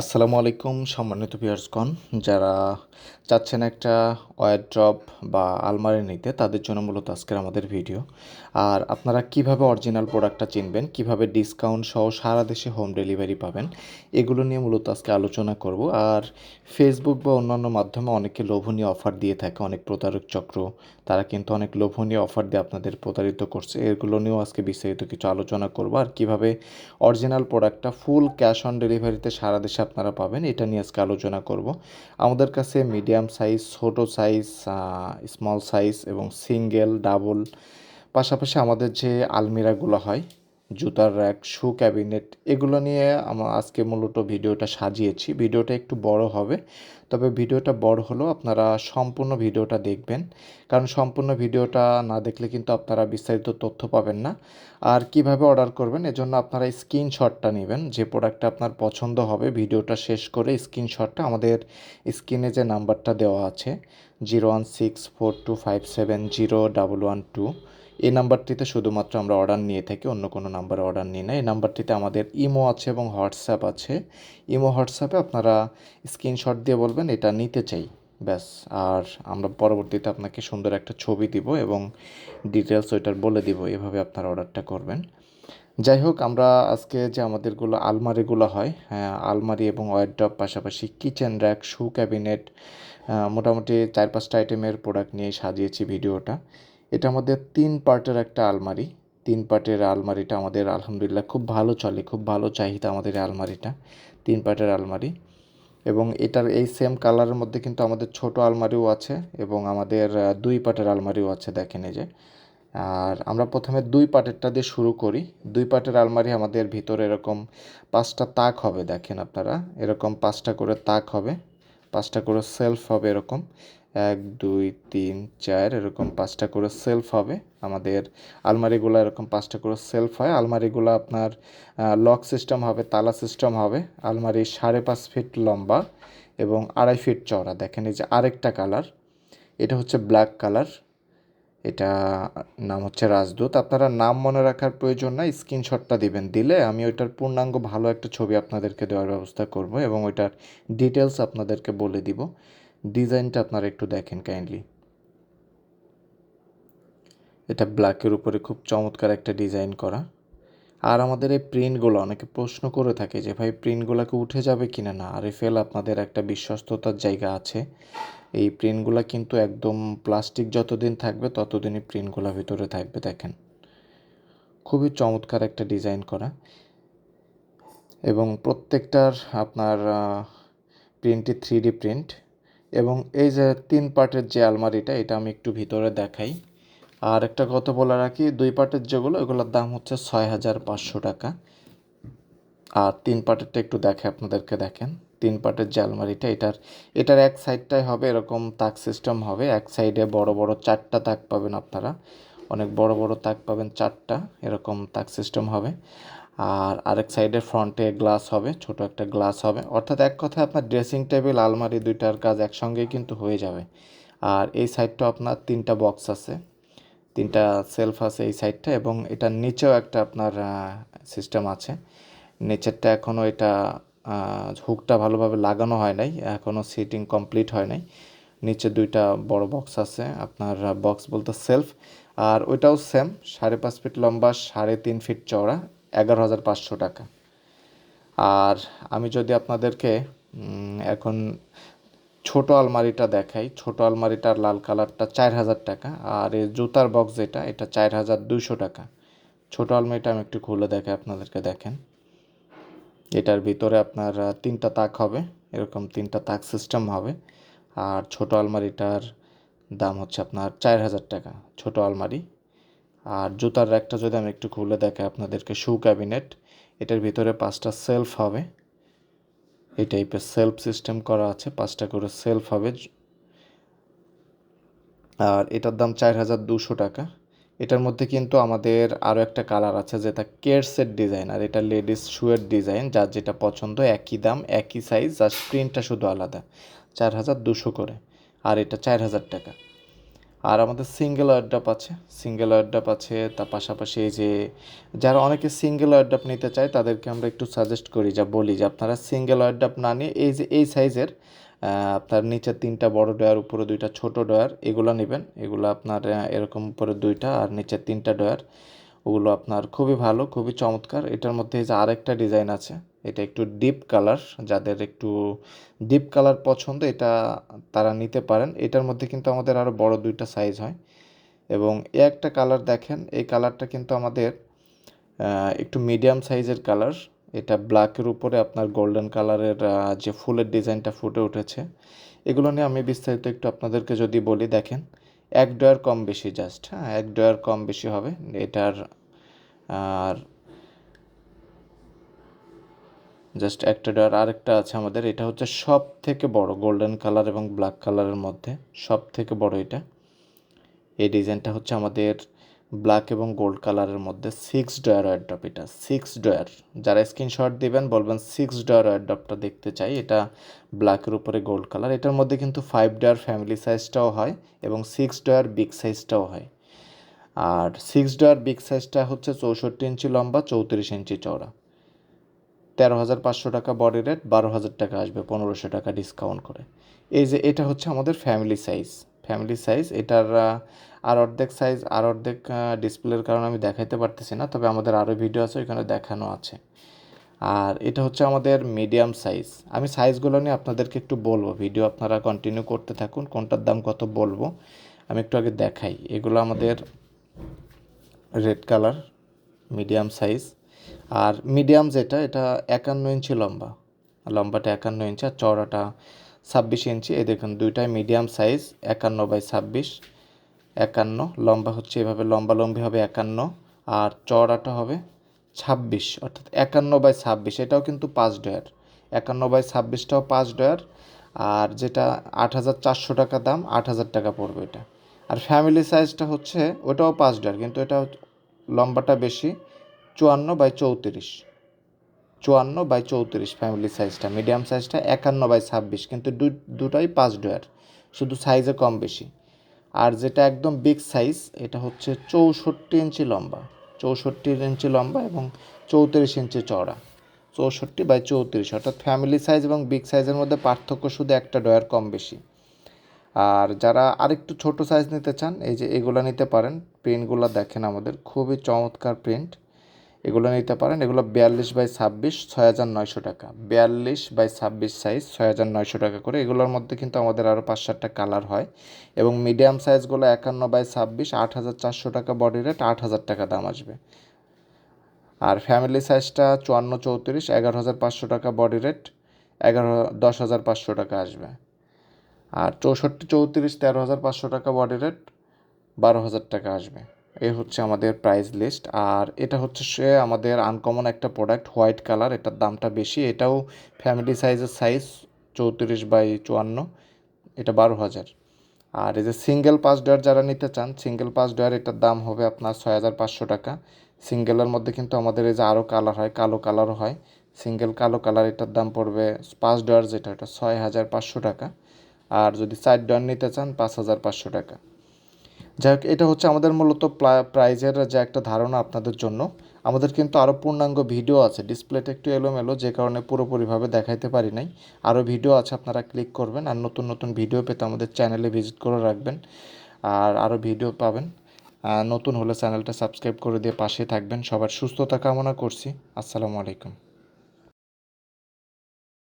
আসসালামু আলাইকুম সম্মানিত ভিউয়ার্সগণ যারা চাচ্ছেন একটা ওয়ারড্রপ বা আলমারি নিতে, তাদের জন্য মূলত আজকের আমাদের ভিডিও। আর আপনারা কীভাবে অরিজিনাল প্রোডাক্টটা চিনবেন, কীভাবে ডিসকাউন্ট সহ সারা দেশে হোম ডেলিভারি পাবেন, এগুলো নিয়ে মূলত আজকে আলোচনা করব। আর ফেসবুক বা অন্যান্য মাধ্যমে অনেকে লোভনীয় অফার দিয়ে থাকে, অনেক প্রতারক চক্র, তারা কিন্তু অনেক লোভনীয় অফার দিয়ে আপনাদের প্রতারিত করছে। এগুলো নিয়েও আজকে বিস্তারিত কিছু আলোচনা করব। আর কীভাবে অরিজিনাল প্রোডাক্টটা ফুল ক্যাশ অন ডেলিভারিতে সারা দেশে আপনারা পাবেন, এটা নিয়ে আজকে আলোচনা করব। আমাদের কাছে মিডিয়াম সাইজ ছোট সাইজ স্মল সাইজ এবং সিঙ্গেল ডাবল পাশাপাশি আমাদের যে আলমিরাগুলো হয় জুতার র্যাক শু ক্যাবিনেট এগুলো নিয়ে আমার আজকে মূলত ভিডিওটা সাজিয়েছি। ভিডিওটা একটু বড় হবে। তবে ভিডিওটা বড় হলেও আপনারা সম্পূর্ণ ভিডিওটা দেখবেন। কারণ সম্পূর্ণ ভিডিওটা না দেখলে কিন্তু আপনারা বিস্তারিত তথ্য পাবেন না। আর কীভাবে অর্ডার করবেন, এজন্য আপনারা স্ক্রিনশটটা নেবেন। যে প্রোডাক্টটা আপনার পছন্দ হবে, ভিডিওটা শেষ করে স্ক্রিনশটটা আমাদের স্ক্রিনে যে নাম্বারটা দেওয়া আছে zero one six four two five seven zero double one two. এই নাম্বারটিতে শুধুমাত্র আমরা অর্ডার নিয়ে থাকি, অন্য কোনো নাম্বারে অর্ডার নিই না। এই নাম্বারটিতে আমাদের ইমো আছে এবং হোয়াটসঅ্যাপ আছে। ইমো হোয়াটসঅ্যাপে আপনারা স্ক্রিনশট দিয়ে বলবেন, এটা নিতে চাই। ব্যাস, আর আমরা পরবর্তীতে আপনাকে সুন্দর একটা ছবি দিব এবং ডিটেলস ওইটার বলে দিব, এভাবে আপনারা অর্ডারটা করবেন। যাই হোক, আমরা আজকে যে আমাদেরগুলো আলমারিগুলো হয় হ্যাঁ আলমারি এবং ওয়ারড্রপ পাশাপাশি কিচেন র্যাক শু ক্যাবিনেট মোটামুটি চার পাঁচটা আইটেমের প্রোডাক্ট নিয়ে সাজিয়েছি ভিডিওটা এটা আমাদের তিন পার্টের একটা আলমারি। তিন পার্টের আলমারিটা আমাদের আলহামদুলিল্লাহ খুব ভালো চলে, খুব ভালো চাহিদা আমাদের আলমারিটা, তিন পার্টের আলমারি। এবং এটার এই সেম কালারের মধ্যে কিন্তু আমাদের ছোট আলমারিও আছে এবং আমাদের দুই পার্টের আলমারিও আছে, দেখেন এই যে। আর আমরা প্রথমে দুই পাটেরটা দিয়ে শুরু করি। দুই পাটের আলমারি আমাদের ভিতরে এরকম পাঁচটা তাক হবে, দেখেন আপনারা। এরকম পাঁচটা করে তাক হবে। পাঁচটা করে সেলফ হবে এরকম। এক, দুই, তিন, চার, এরকম পাঁচটা করে সেলফ হবে। আমাদের আলমারিগুলো এরকম পাঁচটা করে সেলফ হয়। আলমারিগুলো আপনার লক সিস্টেম হবে, তালা সিস্টেম হবে। আলমারি সাড়ে পাঁচ ফিট লম্বা এবং আড়াই ফিট চওড়া। দেখেন এই যে আরেকটা কালার এটা হচ্ছে ব্ল্যাক কালার এটা নাম হচ্ছে রাজদূত। আপনারা নাম মনে রাখার প্রয়োজন নাই, স্ক্রিনশটটা দিবেন। দিলে আমি ওইটার পূর্ণাঙ্গ ভালো একটা ছবি আপনাদেরকে দেওয়ার ব্যবস্থা করব এবং ওইটার ডিটেলস আপনাদেরকে বলে দিব। ডিজাইনটা আপনারা একটু দেখেন কাইন্ডলি এটা ব্ল্যাকের উপরে খুব চমৎকার একটা ডিজাইন করা। আর আমাদের এই প্রিন্টগুলো অনেকে প্রশ্ন করে থাকে যে, ভাই প্রিন্টগুলোকে উঠে যাবে কিনা না? আর ফেল আপনাদের একটা বিশ্বস্ততার জায়গা আছে। এই প্রিন্টগুলো কিন্তু একদম প্লাস্টিক যতদিন থাকবে, ততদিনই প্রিন্টগুলো ভিতরে থাকবে, দেখেন। খুবই চমৎকার একটা ডিজাইন করা। এবং প্রত্যেকটার আপনার প্রিন্টটি থ্রি ডি প্রিন্ট এবং এই যে তিন পার্টের যে আলমারিটা, এটা আমি একটু ভিতরে দেখাই। আর একটা কথা বলে রাখি, দুই পার্টের যেগুলো ওগুলোর দাম হচ্ছে ছয় হাজার পাঁচশো টাকা। আর তিন পার্টেরটা একটু দেখে আপনাদেরকে দেখেন। তিন পাটের যে আলমারিটা এটার এটার এক সাইডটাই হবে এরকম তাক সিস্টেম হবে। এক সাইডে বড় বড় চারটা তাক পাবেন আপনারা। অনেক বড় বড় তাক পাবেন চারটা, এরকম তাক সিস্টেম হবে। আর আরেক সাইডে ফ্রন্টে গ্লাস হবে, ছোট একটা গ্লাস হবে। অর্থাৎ এক কথায় আপনার ড্রেসিং টেবিল আলমারি দুইটার কাজ একসঙ্গেই কিন্তু হয়ে যাবে। আর এই সাইডটা আপনার তিনটা বক্স আছে। তিনটা সেলফ আছে এই সাইডটা এবং এটার নিচেও একটা আপনার সিস্টেম আছে। নিচেরটা এখনও এটা হুকটা ভালোভাবে লাগানো হয় নাই এখনও সিটিং কমপ্লিট হয় নাই। নিচে দুইটা বড় বক্স আছে, আপনার বক্স বলতে সেলফ আর ওইটাও সেম সাড়ে পাঁচ ফিট লম্বা, সাড়ে তিন ফিট চওড়া, এগারো হাজার পাঁচশো টাকা। আর আমি যদি আপনাদেরকে এখন ছোট আলমারিটা দেখাই, ছোট আলমারিটার লাল কালারটা চার হাজার টাকা, আর এই জুতার বক্স যেটা, এটা চার হাজার দুশো টাকা। ছোট আলমারিটা আমি একটু খুলে দেখে আপনাদেরকে দেখেন। এটার ভিতরে আপনার তিনটা তাক হবে, এরকম তিনটা তাক সিস্টেম হবে। আর ছোট আলমারিটার দাম হচ্ছে আপনার চার হাজার টাকা, ছোট আলমারি। আর জুতার র্যাকটা যদি আমি একটু খুলে দেখে আপনাদেরকে শু ক্যাবিনেট এটার ভিতরে পাঁচটা সেলফ হবে। এই টাইপের সেলফ সিস্টেম করা আছে, পাঁচটা করে সেলফ হবে। আর এটার দাম চার হাজার দুশো টাকা। এটার মধ্যে কিন্তু আমাদের আরও একটা কালার আছে যেটা কেয়ারসের ডিজাইন আর এটা লেডিস শুয়ের ডিজাইন যার যেটা পছন্দ একই দাম, একই সাইজ আর প্রিন্টটা শুধু আলাদা। চার হাজার দুশো করে, আর এটা চার হাজার টাকা। আর আমাদের সিঙ্গেল ওয়ারড্রপ আছে সিঙ্গেল ওয়ারড্রপ আছে, তার পাশাপাশি এই যে যারা অনেকে সিঙ্গেল ওয়ারড্রপ নিতে চায়, তাদেরকে আমরা একটু সাজেস্ট করি, যা বলি যে আপনারা সিঙ্গেল ওয়ারড্রপ না নিয়ে এই যে, এই সাইজের আপনার নিচে তিনটা বড় ডয়ার উপরে দুইটা ছোট ডয়ার এগুলো নেবেন। এগুলো আপনার এরকম উপরে দুইটা আর নিচে তিনটা ডয়ার ওগুলো আপনার খুবই ভালো, খুবই চমৎকার। এটার মধ্যে যে আরেকটা ডিজাইন আছে, এটা একটু ডিপ কালার, যাদের একটু ডিপ কালার পছন্দ, এটা তারা নিতে পারেন। এটার মধ্যে কিন্তু আমাদের আরও বড় দুইটা সাইজ হয়। এবং এ একটা কালার দেখেন, এই কালারটা কিন্তু আমাদের একটু মিডিয়াম সাইজের কালার। এটা ব্ল্যাকের উপরে আপনার গোল্ডেন কালারের যে ফুলের ডিজাইনটা ফুটে উঠেছে। এগুলো নিয়ে আমি বিস্তারিত একটু আপনাদেরকে যদি বলি, দেখেন, এক ডয়ার কম বেশি জাস্ট হ্যাঁ এক ডয়ার কম বেশি হবে। এটার, আর জাস্ট একটা ডয়ার আরেকটা আছে আমাদের, এটা হচ্ছে সব থেকে বড় গোল্ডেন কালার এবং ব্ল্যাক কালারের মধ্যে সব থেকে বড় এটা। এই ডিজাইনটা হচ্ছে আমাদের ব্ল্যাক এবং গোল্ড কালারের মধ্যে সিক্স ডয়ার ওয়ারড্রপ এটা সিক্স ডয়ার যারা স্ক্রিনশট দিবেন, বলবেন সিক্স ডয়ার ওয়ারড্রপটা দেখতে চাই, এটা ব্ল্যাকের উপরে গোল্ড কালার এটার মধ্যে কিন্তু ফাইভ ডয়ার ফ্যামিলি সাইজটাও হয় এবং সিক্স ডয়ার বিগ সাইজটাও হয়। আর সিক্স ডয়ার বিগ সাইজটা হচ্ছে চৌষট্টি ইঞ্চি লম্বা, চৌত্রিশ ইঞ্চি চওড়া। তেরো হাজার পাঁচশো টাকা বডি রেট বারো হাজার টাকা আসবে পনেরোশো টাকা ডিসকাউন্ট করে। এই যে, এটা হচ্ছে আমাদের ফ্যামিলি সাইজ ফ্যামিলি সাইজ এটার আর অর্ধেক সাইজ আর অর্ধেক ডিসপ্লের কারণে আমি দেখাইতে পারতেছি না, তবে আমাদের আরও ভিডিও আছে, ওইখানে দেখানো আছে। আর এটা হচ্ছে আমাদের মিডিয়াম সাইজ আমি সাইজগুলো নিয়ে আপনাদেরকে একটু বলব ভিডিও আপনারা কন্টিনিউ করতে থাকুন, কোনটার দাম কত বলব, আমি একটু আগে দেখাই। এগুলো আমাদের রেড কালার মিডিয়াম সাইজ আর মিডিয়াম যেটা, এটা একান্ন ইঞ্চি লম্বা। লম্বাটা একান্ন ইঞ্চি, আর চওড়াটা ছাব্বিশ ইঞ্চি। এই দেখুন, দুইটাই মিডিয়াম সাইজ একান্ন বাই ছাব্বিশ। একান্ন, লম্বা হচ্ছে এভাবে, লম্বা লম্বি হবে একান্ন, আর চড়াটা হবে ছাব্বিশ, অর্থাৎ একান্ন বাই ছাব্বিশ, এটাও কিন্তু পাঁচ ডয়ার। একান্ন বাই ছাব্বিশটাও পাঁচ ডয়ার, আর যেটা আট হাজার চারশো টাকা দাম, আট হাজার টাকা পড়বে এটা। আর ফ্যামিলি সাইজটা হচ্ছে, ওটাও পাঁচ ডয়ার, কিন্তু এটা লম্বাটা বেশি, চুয়ান্ন বাই চৌত্রিশ। চুয়ান্ন বাই চৌত্রিশ ফ্যামিলি সাইজটা মিডিয়াম সাইজটা একান্ন বাই ছাব্বিশ, কিন্তু দুটাই পাঁচ ডয়ার, শুধু সাইজে কম বেশি। আর যেটা একদম বিগ সাইজ এটা হচ্ছে চৌষট্টি ইঞ্চি লম্বা। চৌষট্টি ইঞ্চি লম্বা এবং চৌত্রিশ ইঞ্চি চওড়া। চৌষট্টি বাই চৌত্রিশ, অর্থাৎ ফ্যামিলি সাইজ এবং বিগ সাইজের মধ্যে পার্থক্য শুধু একটা ডয়ার কম বেশি। আর যারা আরেকটু ছোট সাইজ নিতে চান, এই যে এগুলো নিতে পারেন। প্রিন্টগুলো দেখেন আমাদের, খুবই চমৎকার প্রিন্ট এগুলো নিতে পারেন। এগুলো বিয়াল্লিশ বাই ছাব্বিশ ছয় হাজার নয়শো টাকা। বিয়াল্লিশ বাই ছাব্বিশ সাইজ ছয় হাজার নয়শো টাকা করে। এগুলোর মধ্যে কিন্তু আমাদের আরও পাঁচ সাতটা কালার হয় এবং মিডিয়াম সাইজগুলো একান্ন বাই ছাব্বিশ আট হাজার চারশো টাকা বডি রেট আট হাজার টাকা দাম আসবে। আর ফ্যামিলি সাইজটা চুয়ান্ন চৌত্রিশ এগারো হাজার পাঁচশো টাকা বডি রেট এগারো, দশ হাজার পাঁচশো টাকা আসবে। আর চৌষট্টি চৌত্রিশ তেরো হাজার পাঁচশো টাকা বডি রেট বারো হাজার টাকা আসবে। এই হচ্ছে আমাদের প্রাইস লিস্ট আর এটা হচ্ছে সে আমাদের আনকমন একটা প্রোডাক্ট হোয়াইট কালার এটার দামটা বেশি, এটাও ফ্যামিলি সাইজের সাইজ চৌত্রিশ বাই চুয়ান্ন, এটা বারো হাজার। আর এই যে সিঙ্গেল পাঁচ ডয়ার যারা নিতে চান সিঙ্গেল পাস ডয়ার এটার দাম হবে আপনার ছয় হাজার পাঁচশো টাকা। সিঙ্গেলের মধ্যে কিন্তু আমাদের এই যে আরও কালার হয়, কালো কালারও হয়। সিঙ্গেল কালো কালার এটার দাম পড়বে পাঁচ ডয়ার যেটা এটা ছয় হাজার পাঁচশো টাকা। আর যদি চার ডয়ার নিতে চান, পাঁচ হাজার পাঁচশো টাকা। যাই হোক, এটা হচ্ছে আমাদের মূলত প্রাইজের যে একটা ধারণা আপনাদের জন্য। আমাদের কিন্তু আরও পূর্ণাঙ্গ ভিডিও আছে ডিসপ্লেটা একটু এলোমেলো, যে কারণে পুরোপুরিভাবে দেখাইতে পারি নাই। আরও ভিডিও আছে, আপনারা ক্লিক করবেন আর নতুন নতুন ভিডিও পেতে আমাদের চ্যানেলে ভিজিট করে রাখবেন আর আরও ভিডিও পাবেন। নতুন হলে চ্যানেলটা সাবস্ক্রাইব করে দিয়ে পাশে থাকবেন। সবার সুস্থতা কামনা করছি। আসসালামু আলাইকুম।